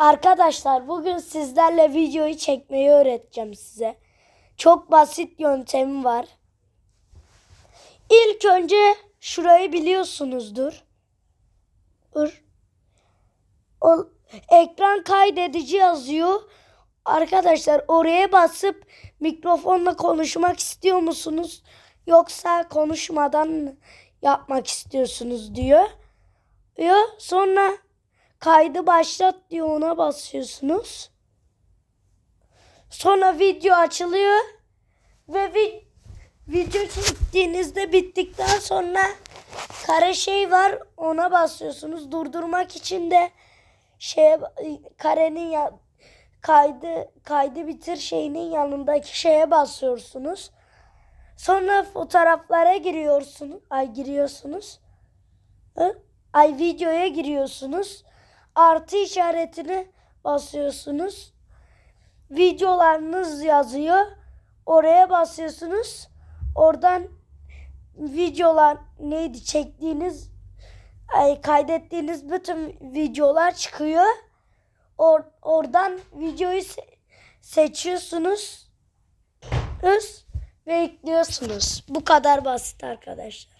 Arkadaşlar bugün sizlerle videoyu çekmeyi öğreteceğim size. Çok basit yöntemi var. İlk önce şurayı biliyorsunuzdur. Dur. O, ekran kaydedici yazıyor. Arkadaşlar oraya basıp mikrofonla konuşmak istiyor musunuz? Yoksa konuşmadan yapmak istiyorsunuz diyor. Diyor. Sonra kaydı başlat diyor ona basıyorsunuz. Sonra video açılıyor ve vi- video çektiğinizde bittikten sonra kare şey var ona basıyorsunuz. Durdurmak için de şeye karenin ya kaydı kaydı bitir şeyinin yanındaki şeye basıyorsunuz. Sonra fotoğraflara giriyorsunuz. Ay giriyorsunuz. Hı? Ay videoya giriyorsunuz. Artı işaretini basıyorsunuz. Videolarınız yazıyor. Oraya basıyorsunuz. Oradan videolar neydi çektiğiniz ay kaydettiğiniz bütün videolar çıkıyor. Or, oradan videoyu se- seçiyorsunuz. Ve ekliyorsunuz. Bu kadar basit arkadaşlar.